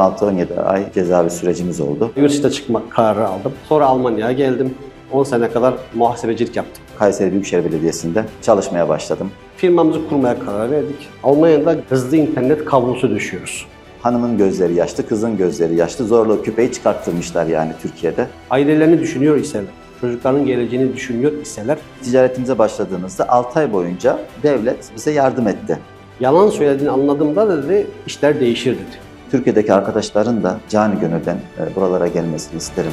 16-17 ay cezaevi sürecimiz oldu. Yurt dışına çıkma kararı aldım. Sonra Almanya'ya geldim. 10 sene kadar muhasebecilik yaptım. Kayseri Büyükşehir Belediyesi'nde çalışmaya başladım. Firmamızı kurmaya karar verdik. Almanya'da hızlı internet kablosu düşüyoruz. Hanımın gözleri yaşlı, kızın gözleri yaşlı. Zorla küpeyi çıkarttırmışlar yani Türkiye'de. Ailelerini düşünüyor iseler, çocukların geleceğini düşünüyor iseler, Ticaretimize başladığımızda 6 ay boyunca devlet bize yardım etti. yalan söylediğini anladığımda da dedi işler değişir dedi. Türkiye'deki arkadaşların da cani gönülden e, buralara gelmesini isterim.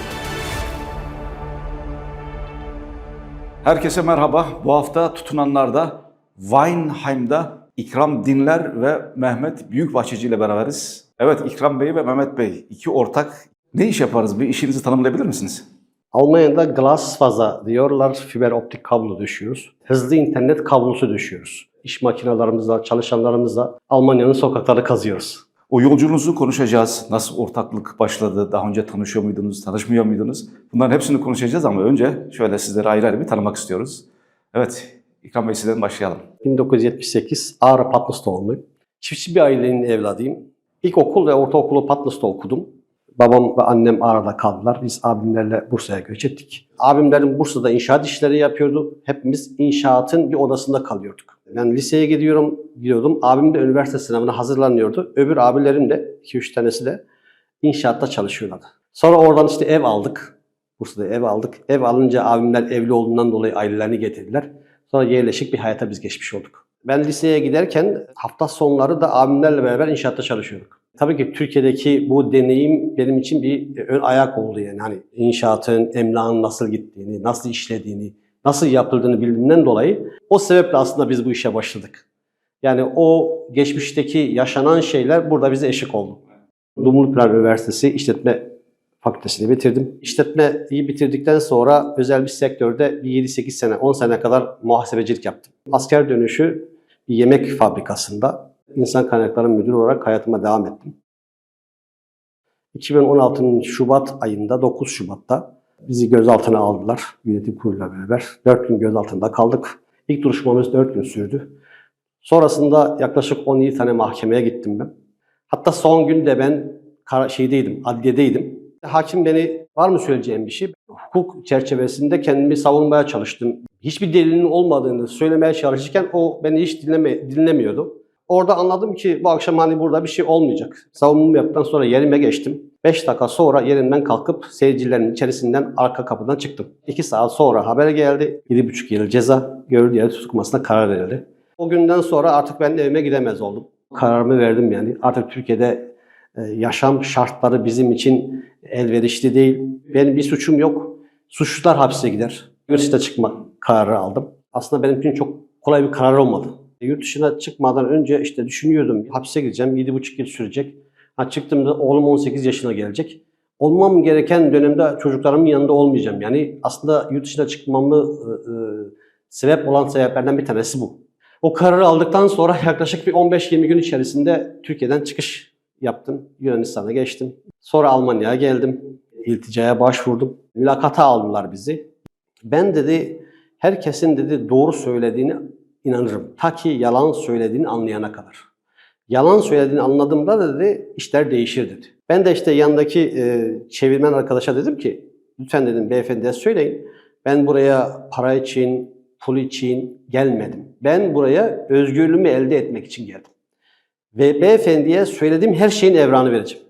Herkese merhaba. Bu hafta tutunanlarda Weinheim'da İkram Dinler ve Mehmet Büyükbahçeci ile beraberiz. Evet İkram Bey ve Mehmet Bey iki ortak. Ne iş yaparız? Bir işinizi tanımlayabilir misiniz? Almanya'da Glasfaser diyorlar, fiber optik kablo düşüyoruz. Hızlı internet kablosu düşüyoruz. İş makinalarımızla, çalışanlarımızla Almanya'nın sokakları kazıyoruz. O yolculuğunuzu konuşacağız. Nasıl ortaklık başladı? Daha önce tanışıyor muydunuz, tanışmıyor muydunuz? Bunların hepsini konuşacağız ama önce şöyle sizleri ayrı ayrı bir tanımak istiyoruz. Evet, İkram Bey sizden başlayalım. 1978 Ağrı Patlısta doğumluyum. Çiftçi bir ailenin evladıyım. İlkokul ve ortaokulu Patlısta okudum. Babam ve annem Ağrı'da kaldılar. Biz abimlerle Bursa'ya göç ettik. Abimlerim Bursa'da inşaat işleri yapıyordu. Hepimiz inşaatın bir odasında kalıyorduk. Ben liseye gidiyorum, gidiyordum. Abim de üniversite sınavına hazırlanıyordu. Öbür abilerim de, 2-3 tanesi de inşaatta çalışıyorlardı. Sonra oradan işte ev aldık. Bursa'da ev aldık. Ev alınca abimler evli olduğundan dolayı ailelerini getirdiler. Sonra yerleşik bir hayata biz geçmiş olduk. Ben liseye giderken hafta sonları da abimlerle beraber inşaatta çalışıyorduk. Tabii ki Türkiye'deki bu deneyim benim için bir ön ayak oldu yani. Hani inşaatın, emlakın nasıl gittiğini, nasıl işlediğini, nasıl yapıldığını bildiğimden dolayı o sebeple aslında biz bu işe başladık. Yani o geçmişteki yaşanan şeyler burada bize eşlik oldu. Dumlupınar Üniversitesi İşletme Fakültesini bitirdim. İşletmeyi bitirdikten sonra özel bir sektörde bir 7-8 sene, 10 sene kadar muhasebecilik yaptım. Asker dönüşü bir yemek fabrikasında insan kaynakları müdürü olarak hayatıma devam ettim. 2016'nın Şubat ayında, 9 Şubat'ta bizi gözaltına aldılar yönetim kuruluyla beraber. 4 gün gözaltında kaldık. İlk duruşmamız 4 gün sürdü. Sonrasında yaklaşık 17 tane mahkemeye gittim ben. Hatta son gün de ben şeydeydim, adliyedeydim. Hakim beni var mı söyleyeceğim bir şey? Hukuk çerçevesinde kendimi savunmaya çalıştım. Hiçbir delilin olmadığını söylemeye çalışırken o beni hiç dinleme, dinlemiyordu. Orada anladım ki bu akşam hani burada bir şey olmayacak. Savunmamı yaptıktan sonra yerime geçtim. 5 dakika sonra yerimden kalkıp seyircilerin içerisinden arka kapıdan çıktım. 2 saat sonra haber geldi. 7,5 yıl ceza görüldüğü yere tutukmasına karar verildi. O günden sonra artık ben evime gidemez oldum. Kararımı verdim yani. Artık Türkiye'de e, yaşam şartları bizim için elverişli değil. Benim bir suçum yok. Suçlular hapse gider. Yurt dışına çıkma kararı aldım. Aslında benim için çok kolay bir karar olmadı. E, Yurt dışına çıkmadan önce işte düşünüyordum. Hapse gideceğim. 7,5 yıl sürecek. Ha çıktığımda oğlum 18 yaşına gelecek. Olmam gereken dönemde çocuklarımın yanında olmayacağım. Yani aslında yurt dışına çıkmamı e, e, sebep olan sebeplerden bir tanesi bu. O kararı aldıktan sonra yaklaşık bir 15-20 gün içerisinde Türkiye'den çıkış yaptım. Yunanistan'a geçtim. Sonra Almanya'ya geldim. İlticaya başvurdum. Mülakata aldılar bizi. Ben dedi herkesin dedi doğru söylediğini inanırım. Ta ki yalan söylediğini anlayana kadar. Yalan söylediğini anladığımda da dedi işler değişir dedi. Ben de işte yanındaki e, çevirmen arkadaşa dedim ki lütfen dedim beyefendiye söyleyin. Ben buraya para için, pul için gelmedim. Ben buraya özgürlüğümü elde etmek için geldim. Ve beyefendiye söylediğim her şeyin evranı vereceğim.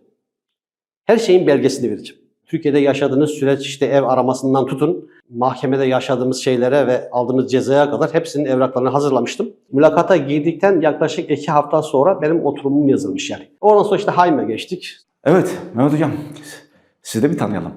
Her şeyin belgesini vereceğim. Türkiye'de yaşadığınız süreç işte ev aramasından tutun, mahkemede yaşadığımız şeylere ve aldığımız cezaya kadar hepsinin evraklarını hazırlamıştım. Mülakata girdikten yaklaşık iki hafta sonra benim oturumum yazılmış yani. Ondan sonra işte Haym'e geçtik. Evet, Mehmet Hocam sizi de bir tanıyalım.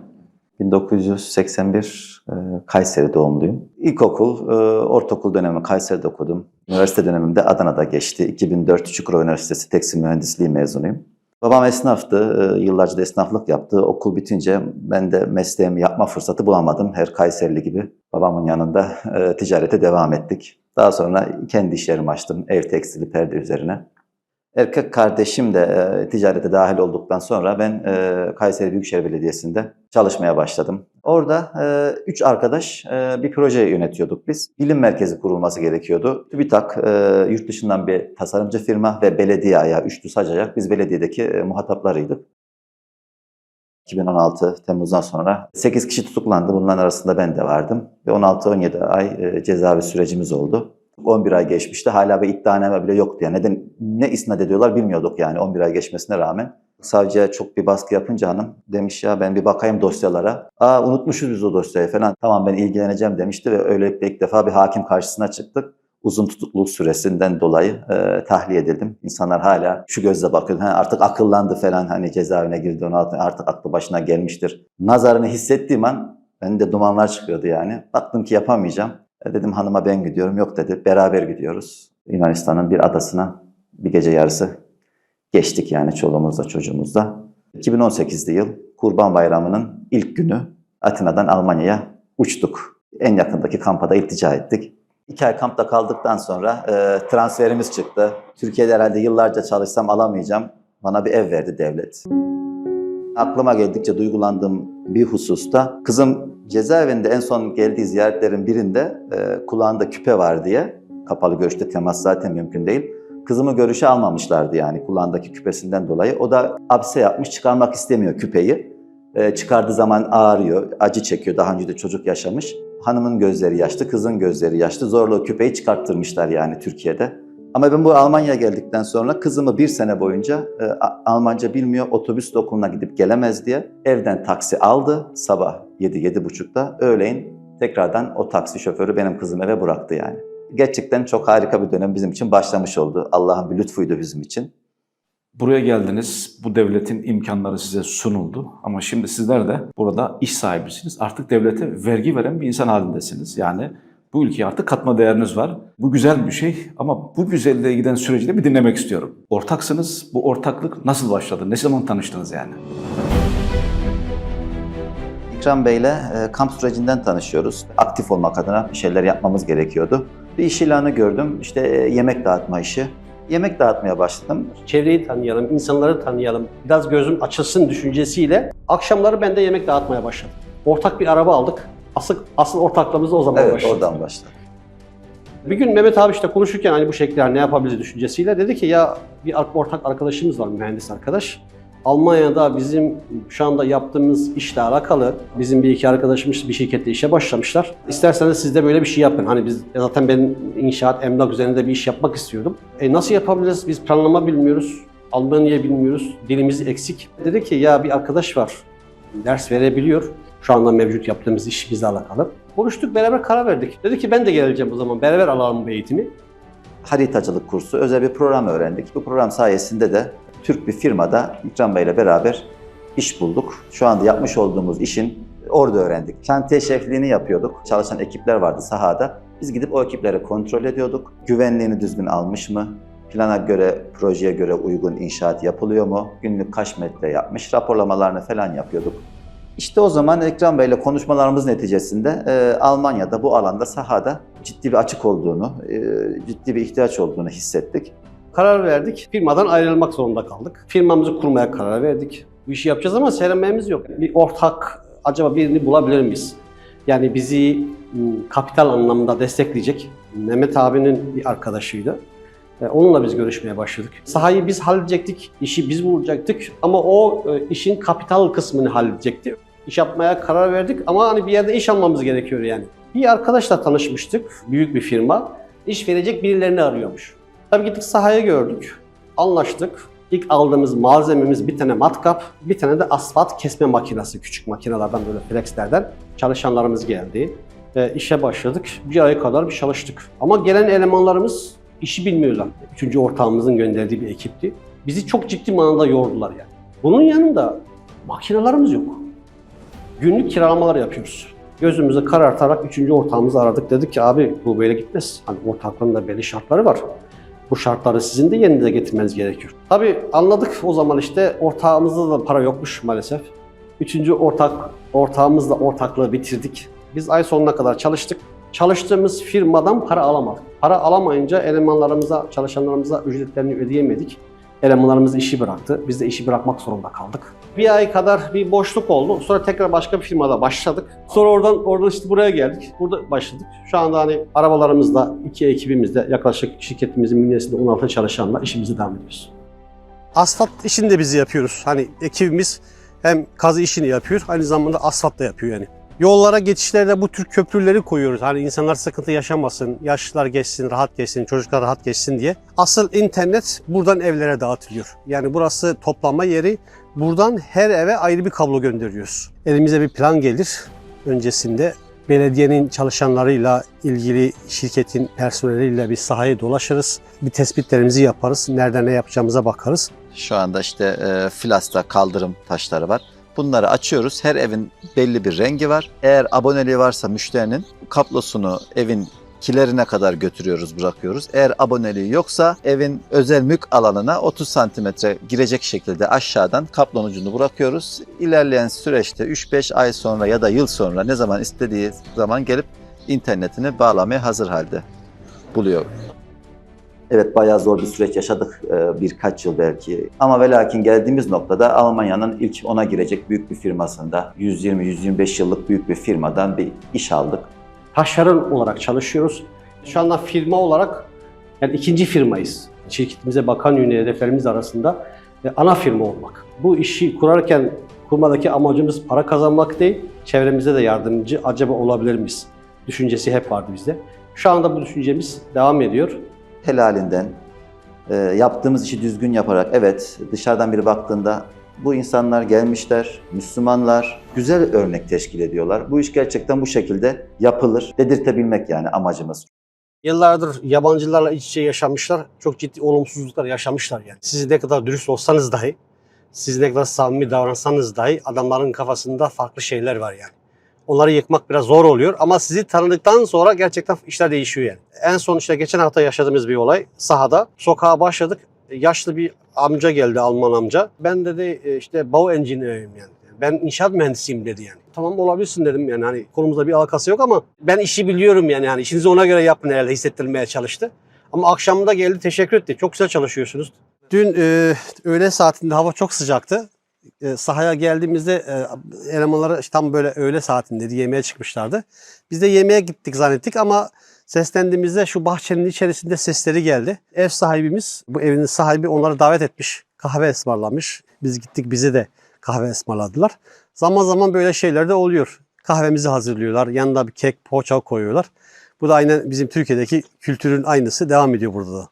1981 e, Kayseri doğumluyum. İlkokul, e, ortaokul dönemi Kayseri'de okudum. Üniversite dönemimde Adana'da geçti. 2004 Çukurova Üniversitesi Tekstil Mühendisliği mezunuyum. Babam esnaftı, e, yıllarca esnaflık yaptı. Okul bitince ben de mesleğimi yapma fırsatı bulamadım. Her Kayserili gibi babamın yanında e, ticarete devam ettik. Daha sonra kendi işlerimi açtım, ev tekstili, perde üzerine. Erkek kardeşim de e, ticarete dahil olduktan sonra ben e, Kayseri Büyükşehir Belediyesi'nde çalışmaya başladım. Orada e, üç arkadaş e, bir proje yönetiyorduk biz. Bilim merkezi kurulması gerekiyordu. TÜBİTAK e, yurt dışından bir tasarımcı firma ve belediye ayağı, üçlü sac ayak biz belediyedeki e, muhataplarıydık. 2016 Temmuz'dan sonra 8 kişi tutuklandı. Bunların arasında ben de vardım. Ve 16-17 ay e, cezaevi sürecimiz oldu. 11 ay geçmişti. Hala bir iddianame bile yoktu. Yani neden, ne isnat ediyorlar bilmiyorduk yani 11 ay geçmesine rağmen. Savcıya çok bir baskı yapınca hanım demiş ya ben bir bakayım dosyalara. Aa unutmuşuz biz o dosyayı falan. Tamam ben ilgileneceğim demişti ve öylelikle ilk defa bir hakim karşısına çıktık. Uzun tutukluluk süresinden dolayı e, tahliye edildim. İnsanlar hala şu gözle bakıyor. Ha, artık akıllandı falan hani cezaevine girdi onu artık aklı başına gelmiştir. Nazarını hissettiğim an bende dumanlar çıkıyordu yani. Baktım ki yapamayacağım. E, dedim hanıma ben gidiyorum. Yok dedi beraber gidiyoruz. Yunanistan'ın bir adasına bir gece yarısı geçtik yani çoluğumuzla çocuğumuzla. 2018'de yıl Kurban Bayramı'nın ilk günü Atina'dan Almanya'ya uçtuk. En yakındaki kampa da iltica ettik. İki ay kampta kaldıktan sonra e, transferimiz çıktı. Türkiye'de herhalde yıllarca çalışsam alamayacağım. Bana bir ev verdi devlet. Aklıma geldikçe duygulandığım bir hususta kızım cezaevinde en son geldiği ziyaretlerin birinde e, kulağında küpe var diye kapalı görüşte temas zaten mümkün değil. Kızımı görüşe almamışlardı yani kulağındaki küpesinden dolayı. O da abse yapmış çıkarmak istemiyor küpeyi. E, çıkardığı zaman ağrıyor, acı çekiyor. Daha önce de çocuk yaşamış. Hanımın gözleri yaşlı, kızın gözleri yaşlı. Zorla küpeyi çıkarttırmışlar yani Türkiye'de. Ama ben bu Almanya'ya geldikten sonra kızımı bir sene boyunca e, Almanca bilmiyor, otobüs okuluna gidip gelemez diye evden taksi aldı sabah 7-7.30'da. Öğleyin tekrardan o taksi şoförü benim kızımı eve bıraktı yani. Gerçekten çok harika bir dönem bizim için başlamış oldu. Allah'ın bir lütfuydu bizim için. Buraya geldiniz, bu devletin imkanları size sunuldu. Ama şimdi sizler de burada iş sahibisiniz. Artık devlete vergi veren bir insan halindesiniz. Yani bu ülkeye artık katma değeriniz var. Bu güzel bir şey ama bu güzelliğe giden süreci de bir dinlemek istiyorum. Ortaksınız. Bu ortaklık nasıl başladı? Ne zaman tanıştınız yani? İkram Bey'le e, kamp sürecinden tanışıyoruz. Aktif olmak adına bir şeyler yapmamız gerekiyordu. Bir iş ilanı gördüm. İşte e, yemek dağıtma işi. Yemek dağıtmaya başladım. Çevreyi tanıyalım, insanları tanıyalım, biraz gözüm açılsın düşüncesiyle akşamları ben de yemek dağıtmaya başladım. Ortak bir araba aldık. Asıl, asıl ortaklığımız da o zaman Evet, başladı. oradan başladı. Bir gün Mehmet abi işte konuşurken hani bu şekilde hani ne yapabiliriz düşüncesiyle dedi ki ya bir ortak arkadaşımız var mühendis arkadaş. Almanya'da bizim şu anda yaptığımız işle alakalı bizim bir iki arkadaşımız bir şirkette işe başlamışlar. İsterseniz siz de böyle bir şey yapın. Hani biz zaten ben inşaat emlak üzerinde bir iş yapmak istiyordum. E nasıl yapabiliriz? Biz planlama bilmiyoruz. Almanya'yı bilmiyoruz. Dilimiz eksik. Dedi ki ya bir arkadaş var. Ders verebiliyor. Şu anda mevcut yaptığımız işimizle alakalı. Konuştuk beraber karar verdik. Dedi ki ben de geleceğim o zaman. Beraber alalım bu eğitimi. Haritacılık kursu, özel bir program öğrendik. Bu program sayesinde de Türk bir firmada İkram Bey'le beraber iş bulduk. Şu anda yapmış olduğumuz işin orada öğrendik. Şantiye şefliğini yapıyorduk. Çalışan ekipler vardı sahada. Biz gidip o ekipleri kontrol ediyorduk. Güvenliğini düzgün almış mı? Plana göre, projeye göre uygun inşaat yapılıyor mu? Günlük kaç metre yapmış? Raporlamalarını falan yapıyorduk. İşte o zaman Ekrem Bey'le konuşmalarımız neticesinde e, Almanya'da bu alanda sahada ciddi bir açık olduğunu, e, ciddi bir ihtiyaç olduğunu hissettik. Karar verdik. Firmadan ayrılmak zorunda kaldık. Firmamızı kurmaya karar verdik. Bu işi yapacağız ama sermayemiz yok. Bir ortak acaba birini bulabilir miyiz? Yani bizi kapital anlamında destekleyecek Mehmet abinin bir arkadaşıydı. E, Onunla biz görüşmeye başladık. Sahayı biz halledecektik, işi biz bulacaktık ama o e, işin kapital kısmını halledecekti. İş yapmaya karar verdik ama hani bir yerde iş almamız gerekiyor yani. Bir arkadaşla tanışmıştık, büyük bir firma. İş verecek birilerini arıyormuş. Tabii gittik sahaya gördük, anlaştık. İlk aldığımız malzememiz bir tane matkap, bir tane de asfalt kesme makinesi, küçük makinelerden böyle flexlerden. Çalışanlarımız geldi. E, işe başladık. Bir ay kadar bir çalıştık. Ama gelen elemanlarımız işi bilmiyorlar. Üçüncü ortağımızın gönderdiği bir ekipti. Bizi çok ciddi manada yordular yani. Bunun yanında makinelerimiz yok. Günlük kiralamalar yapıyoruz. Gözümüzü karartarak üçüncü ortağımızı aradık. Dedik ki abi bu böyle gitmez. Hani ortaklığın da belli şartları var. Bu şartları sizin de yerinize getirmeniz gerekiyor. Tabii anladık o zaman işte ortağımızda da para yokmuş maalesef. Üçüncü ortak ortağımızla ortaklığı bitirdik. Biz ay sonuna kadar çalıştık. Çalıştığımız firmadan para alamadık. Para alamayınca elemanlarımıza, çalışanlarımıza ücretlerini ödeyemedik. Elemanlarımız işi bıraktı. Biz de işi bırakmak zorunda kaldık. Bir ay kadar bir boşluk oldu. Sonra tekrar başka bir firmada başladık. Sonra oradan oradan işte buraya geldik. Burada başladık. Şu anda hani arabalarımızla, iki ekibimizle yaklaşık şirketimizin bünyesinde 16 çalışanla işimizi devam ediyoruz. Asfalt işini de biz yapıyoruz. Hani ekibimiz Hem kazı işini yapıyor, aynı zamanda asfalt da yapıyor yani. Yollara geçişlerde bu tür köprüleri koyuyoruz. Hani insanlar sıkıntı yaşamasın, yaşlılar geçsin, rahat geçsin, çocuklar rahat geçsin diye. Asıl internet buradan evlere dağıtılıyor. Yani burası toplama yeri. Buradan her eve ayrı bir kablo gönderiyoruz. Elimize bir plan gelir. Öncesinde belediyenin çalışanlarıyla ilgili şirketin personeliyle bir sahaya dolaşırız. Bir tespitlerimizi yaparız. Nerede ne yapacağımıza bakarız. Şu anda işte e, Filas'ta kaldırım taşları var. Bunları açıyoruz. Her evin belli bir rengi var. Eğer aboneliği varsa müşterinin kablosunu evin kilerine kadar götürüyoruz, bırakıyoruz. Eğer aboneliği yoksa evin özel mülk alanına 30 santimetre girecek şekilde aşağıdan kablonun ucunu bırakıyoruz. İlerleyen süreçte 3-5 ay sonra ya da yıl sonra ne zaman istediği zaman gelip internetini bağlamaya hazır halde buluyor. Evet bayağı zor bir süreç yaşadık e, birkaç yıl belki. Ama ve lakin geldiğimiz noktada Almanya'nın ilk ona girecek büyük bir firmasında 120-125 yıllık büyük bir firmadan bir iş aldık. Taşeron olarak çalışıyoruz. Şu anda firma olarak yani ikinci firmayız. Şirketimize bakan yönü hedeflerimiz arasında e, ana firma olmak. Bu işi kurarken kurmadaki amacımız para kazanmak değil, çevremize de yardımcı acaba olabilir miyiz? Düşüncesi hep vardı bizde. Şu anda bu düşüncemiz devam ediyor. Helalinden e, yaptığımız işi düzgün yaparak evet dışarıdan biri baktığında bu insanlar gelmişler, Müslümanlar, güzel örnek teşkil ediyorlar. Bu iş gerçekten bu şekilde yapılır. Dedirtebilmek yani amacımız. Yıllardır yabancılarla iç içe yaşamışlar. Çok ciddi olumsuzluklar yaşamışlar yani. Siz ne kadar dürüst olsanız dahi, siz ne kadar samimi davransanız dahi adamların kafasında farklı şeyler var yani. Onları yıkmak biraz zor oluyor ama sizi tanıdıktan sonra gerçekten işler değişiyor yani. En son işte geçen hafta yaşadığımız bir olay sahada. Sokağa başladık. Yaşlı bir amca geldi Alman amca. Ben dedi e, işte Bau engineer'im yani. Ben inşaat mühendisiyim dedi yani. Tamam olabilirsin dedim yani hani konumuzda bir alakası yok ama ben işi biliyorum yani hani işinizi ona göre yapın herhalde hissettirmeye çalıştı. Ama akşamında geldi teşekkür etti. Çok güzel çalışıyorsunuz. Dün e, öğle saatinde hava çok sıcaktı. E, sahaya geldiğimizde e, elemanları işte tam böyle öğle saatindeydi yemeğe çıkmışlardı. Biz de yemeğe gittik zannettik ama seslendiğimizde şu bahçenin içerisinde sesleri geldi. Ev sahibimiz, bu evin sahibi onları davet etmiş. Kahve ısmarlamış. Biz gittik bize de kahve ısmarladılar. Zaman zaman böyle şeyler de oluyor. Kahvemizi hazırlıyorlar. Yanında bir kek, poğaça koyuyorlar. Bu da aynen bizim Türkiye'deki kültürün aynısı devam ediyor burada da.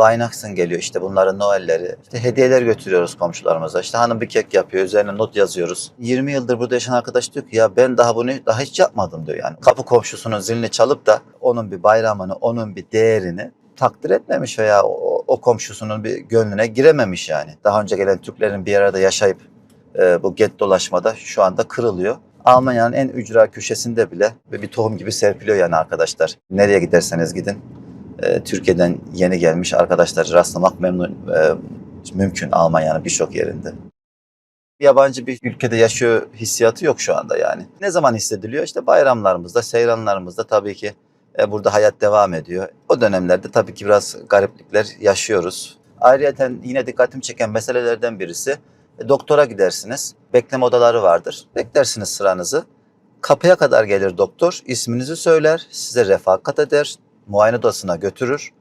Weihnachten geliyor işte bunların Noel'leri. İşte hediyeler götürüyoruz komşularımıza. İşte hanım bir kek yapıyor, üzerine not yazıyoruz. 20 yıldır burada yaşayan arkadaş diyor ki ya ben daha bunu daha hiç yapmadım diyor yani. Kapı komşusunun zilini çalıp da onun bir bayramını, onun bir değerini takdir etmemiş veya o, o komşusunun bir gönlüne girememiş yani. Daha önce gelen Türklerin bir arada yaşayıp e, bu get dolaşmada şu anda kırılıyor. Almanya'nın en ücra köşesinde bile bir tohum gibi serpiliyor yani arkadaşlar. Nereye giderseniz gidin e, Türkiye'den yeni gelmiş arkadaşları rastlamak memnun e, mümkün Almanya'nın birçok yerinde. Yabancı bir ülkede yaşıyor hissiyatı yok şu anda yani. Ne zaman hissediliyor? İşte bayramlarımızda, seyranlarımızda tabii ki e, burada hayat devam ediyor. O dönemlerde tabii ki biraz gariplikler yaşıyoruz. Ayrıca yine dikkatimi çeken meselelerden birisi doktora gidersiniz. Bekleme odaları vardır. Beklersiniz sıranızı. Kapıya kadar gelir doktor, isminizi söyler, size refakat eder, muayene odasına götürür.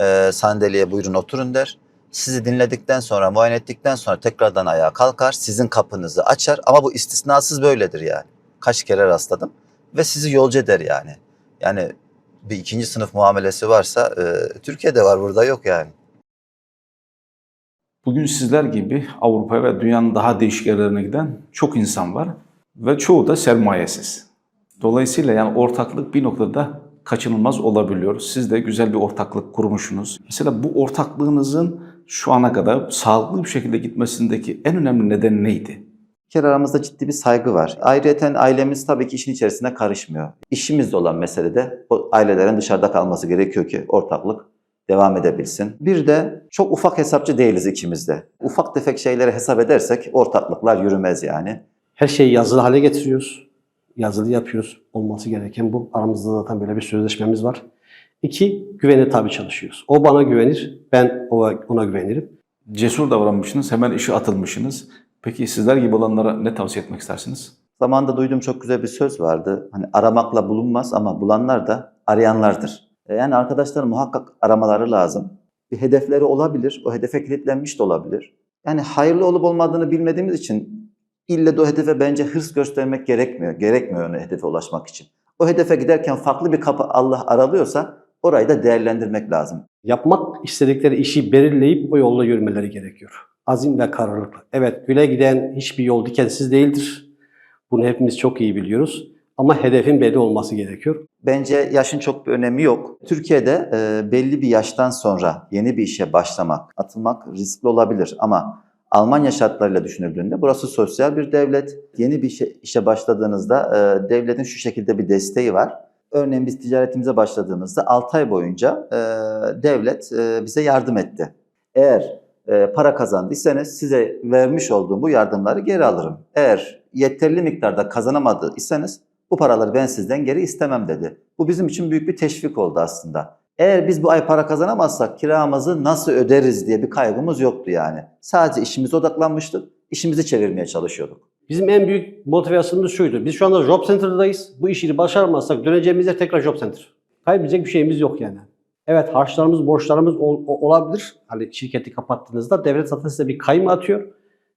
E, sandalyeye buyurun oturun der. Sizi dinledikten sonra, muayene ettikten sonra tekrardan ayağa kalkar. Sizin kapınızı açar ama bu istisnasız böyledir yani. Kaç kere rastladım. Ve sizi yolcu eder yani. Yani bir ikinci sınıf muamelesi varsa e, Türkiye'de var burada yok yani. Bugün sizler gibi Avrupa ve dünyanın daha değişik yerlerine giden çok insan var ve çoğu da sermayesiz. Dolayısıyla yani ortaklık bir noktada kaçınılmaz olabiliyor. Siz de güzel bir ortaklık kurmuşsunuz. Mesela bu ortaklığınızın şu ana kadar sağlıklı bir şekilde gitmesindeki en önemli neden neydi? Bir kere aramızda ciddi bir saygı var. Ayrıca ailemiz tabii ki işin içerisine karışmıyor. İşimizde olan meselede o ailelerin dışarıda kalması gerekiyor ki ortaklık devam edebilsin. Bir de çok ufak hesapçı değiliz ikimiz de. Ufak tefek şeyleri hesap edersek ortaklıklar yürümez yani. Her şeyi yazılı hale getiriyoruz. Yazılı yapıyoruz. Olması gereken bu. Aramızda zaten böyle bir sözleşmemiz var. İki, güvene tabi çalışıyoruz. O bana güvenir, ben ona güvenirim. Cesur davranmışsınız, hemen işe atılmışsınız. Peki sizler gibi olanlara ne tavsiye etmek istersiniz? Zamanında duyduğum çok güzel bir söz vardı. Hani aramakla bulunmaz ama bulanlar da arayanlardır. E, Yani arkadaşların muhakkak aramaları lazım. Bir hedefleri olabilir. O hedefe kilitlenmiş de olabilir. Yani hayırlı olup olmadığını bilmediğimiz için İlle de o hedefe bence hırs göstermek gerekmiyor. Gerekmiyor o hedefe ulaşmak için. O hedefe giderken farklı bir kapı Allah aralıyorsa orayı da değerlendirmek lazım. Yapmak istedikleri işi belirleyip o yolda yürümeleri gerekiyor. Azim ve kararlılıkla. Evet güle giden hiçbir yol dikensiz değildir. Bunu hepimiz çok iyi biliyoruz. Ama hedefin belli olması gerekiyor. Bence yaşın çok bir önemi yok. Türkiye'de e, belli bir yaştan sonra yeni bir işe başlamak, atılmak riskli olabilir ama Almanya şartlarıyla düşünüldüğünde burası sosyal bir devlet. Yeni bir işe, başladığınızda e, devletin şu şekilde bir desteği var. Örneğin biz ticaretimize başladığımızda 6 ay boyunca e, devlet e, bize yardım etti. Eğer e, para kazandıysanız size vermiş olduğum bu yardımları geri alırım. Eğer yeterli miktarda kazanamadıysanız bu paraları ben sizden geri istemem dedi. Bu bizim için büyük bir teşvik oldu aslında. Eğer biz bu ay para kazanamazsak kiramızı nasıl öderiz diye bir kaygımız yoktu yani. Sadece işimize odaklanmıştık, işimizi çevirmeye çalışıyorduk. Bizim en büyük motivasyonumuz şuydu. Biz şu anda Job Center'dayız. Bu işi başarmazsak döneceğimiz yer tekrar Job Center. Kaybedecek bir şeyimiz yok yani. Evet harçlarımız, borçlarımız ol- olabilir. Hani şirketi kapattığınızda devlet zaten size bir kayım atıyor.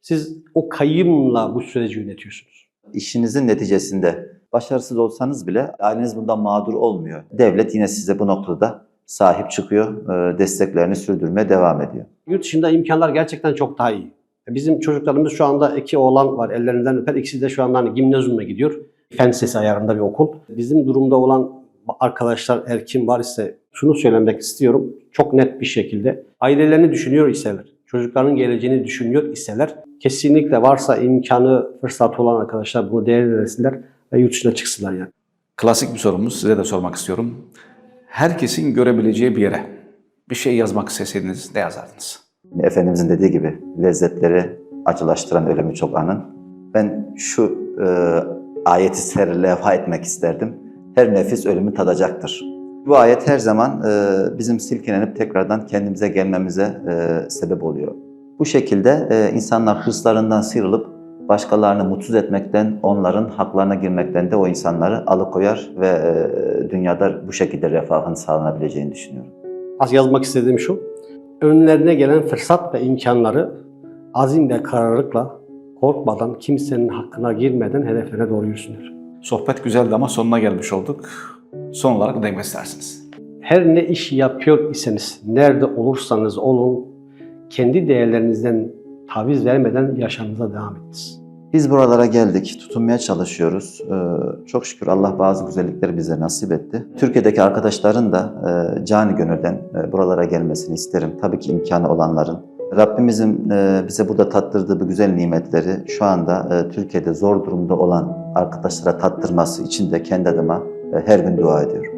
Siz o kayımla bu süreci yönetiyorsunuz. İşinizin neticesinde başarısız olsanız bile aileniz bundan mağdur olmuyor. Devlet yine size bu noktada sahip çıkıyor, e, desteklerini sürdürmeye devam ediyor. Yurt dışında imkanlar gerçekten çok daha iyi. Bizim çocuklarımız şu anda iki oğlan var ellerinden öper. İkisi de şu anda hani gimnazyuma gidiyor. Fen lisesi ayarında bir okul. Bizim durumda olan arkadaşlar eğer kim var ise şunu söylemek istiyorum. Çok net bir şekilde ailelerini düşünüyor iseler, çocukların geleceğini düşünüyor iseler kesinlikle varsa imkanı, fırsatı olan arkadaşlar bunu değerlendirsinler ve yurt dışına çıksınlar yani. Klasik bir sorumuz size de sormak istiyorum. Herkesin görebileceği bir yere bir şey yazmak isteseydiniz ne yazardınız? Efendimizin dediği gibi lezzetleri acılaştıran ölümü çok anın. Ben şu e, ayeti ser levha etmek isterdim. Her nefis ölümü tadacaktır. Bu ayet her zaman e, bizim silkelenip tekrardan kendimize gelmemize e, sebep oluyor. Bu şekilde e, insanlar hırslarından sıyrılıp başkalarını mutsuz etmekten, onların haklarına girmekten de o insanları alıkoyar ve e, dünyada bu şekilde refahın sağlanabileceğini düşünüyorum. Az yazmak istediğim şu. Önlerine gelen fırsat ve imkanları azim ve kararlılıkla korkmadan, kimsenin hakkına girmeden hedeflerine doğru yürüsünler. Sohbet güzeldi ama sonuna gelmiş olduk. Son olarak ne demek istersiniz? Her ne iş yapıyor iseniz, nerede olursanız olun, kendi değerlerinizden taviz vermeden yaşamınıza devam ediniz. Biz buralara geldik, tutunmaya çalışıyoruz. Ee, çok şükür Allah bazı güzellikleri bize nasip etti. Türkiye'deki arkadaşların da e, cani gönülden e, buralara gelmesini isterim. Tabii ki imkanı olanların. Rabbimizin e, bize burada tattırdığı bu güzel nimetleri şu anda e, Türkiye'de zor durumda olan arkadaşlara tattırması için de kendi adıma her gün dua ediyorum.